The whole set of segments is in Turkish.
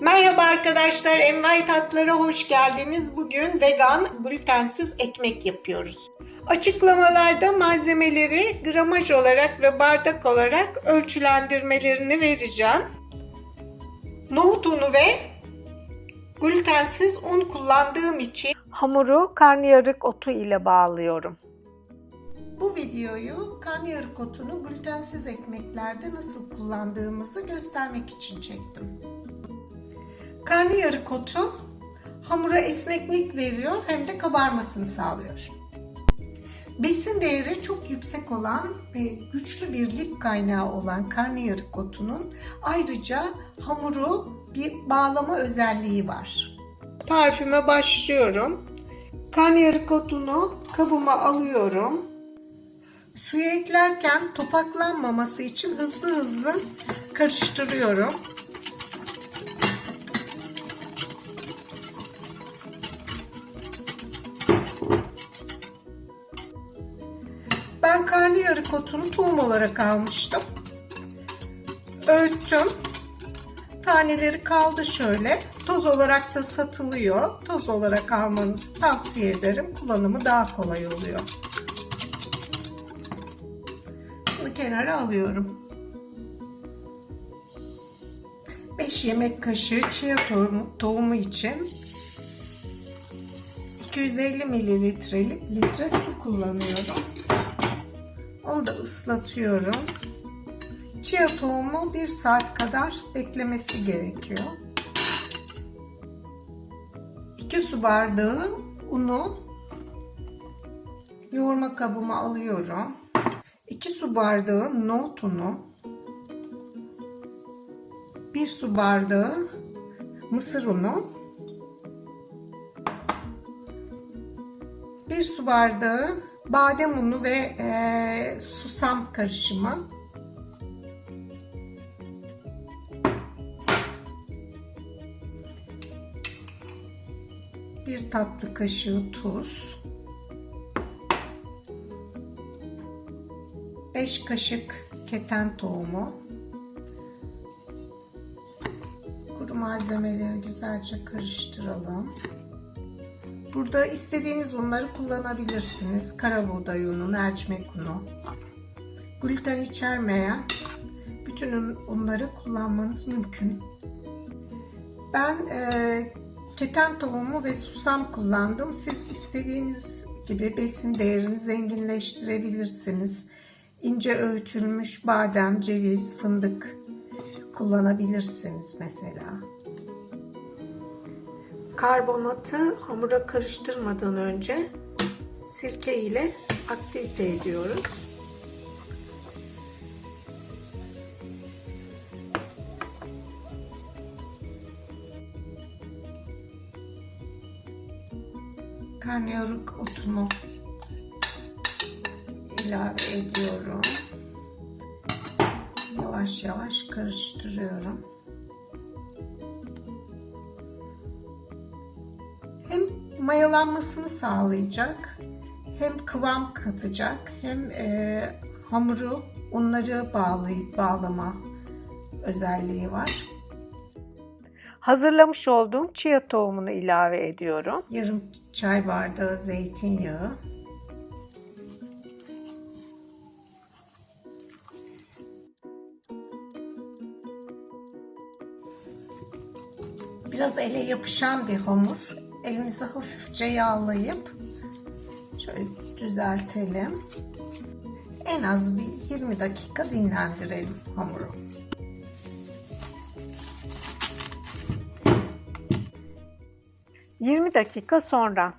Merhaba arkadaşlar, Envai Tatlılara hoş geldiniz. Bugün vegan, glutensiz ekmek yapıyoruz. Açıklamalarda malzemeleri gramaj olarak ve bardak olarak ölçülendirmelerini vereceğim. Nohut unu ve glutensiz un kullandığım için hamuru karnıyarık otu ile bağlıyorum. Bu videoyu karnıyarık otunu glutensiz ekmeklerde nasıl kullandığımızı göstermek için çektim. Karnıyarık otu hamura esneklik veriyor hem de kabarmasını sağlıyor. Besin değeri çok yüksek olan ve güçlü bir lif kaynağı olan karnıyarık otunun ayrıca hamuru bir bağlama özelliği var. Parfüme başlıyorum. Karnıyarık otunu kabıma alıyorum. Suya eklerken topaklanmaması için hızlı hızlı karıştırıyorum. Otunu tohum olarak almıştım. Öğüttüm. Taneleri kaldı şöyle. Toz olarak da satılıyor. Toz olarak almanızı tavsiye ederim. Kullanımı daha kolay oluyor. Bunu kenara alıyorum. 5 yemek kaşığı chia tohumu, tohumu için 250 mililitrelik litre su kullanıyorum. Onu da ıslatıyorum. Chia tohumu 1 saat kadar beklemesi gerekiyor. 2 su bardağı unu yoğurma kabıma alıyorum. 2 su bardağı nohut unu, 1 su bardağı mısır unu, 1 su bardağı badem unu ve e, susam karışımı. Bir tatlı kaşığı tuz. 5 kaşık keten tohumu. Kuru malzemeleri güzelce karıştıralım. Burada istediğiniz unları kullanabilirsiniz. Kara buğday unu, mercimek unu. Gluten içermeyen bütün unları kullanmanız mümkün. Ben e, keten tohumu ve susam kullandım. Siz istediğiniz gibi besin değerini zenginleştirebilirsiniz. İnce öğütülmüş badem, ceviz, fındık kullanabilirsiniz mesela. Karbonatı hamura karıştırmadan önce sirke ile aktivite ediyoruz. Karnıyarık otunu ilave ediyorum. Yavaş yavaş karıştırıyorum. Mayalanmasını sağlayacak, hem kıvam katacak, hem e, hamuru unları bağlayıp bağlama özelliği var. Hazırlamış olduğum chia tohumunu ilave ediyorum. Yarım çay bardağı zeytinyağı. Biraz ele yapışan bir hamur. Elimizi hafifçe yağlayıp şöyle düzeltelim. En az bir 20 dakika dinlendirelim hamuru. Yirmi dakika sonra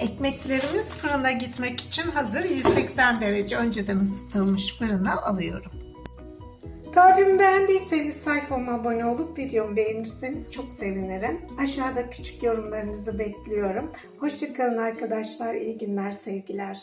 Ekmeklerimiz fırına gitmek için hazır 180 derece önceden ısıtılmış fırına alıyorum. Tarifimi beğendiyseniz sayfama abone olup videomu beğenirseniz çok sevinirim. Aşağıda küçük yorumlarınızı bekliyorum. Hoşçakalın arkadaşlar. İyi günler, sevgiler.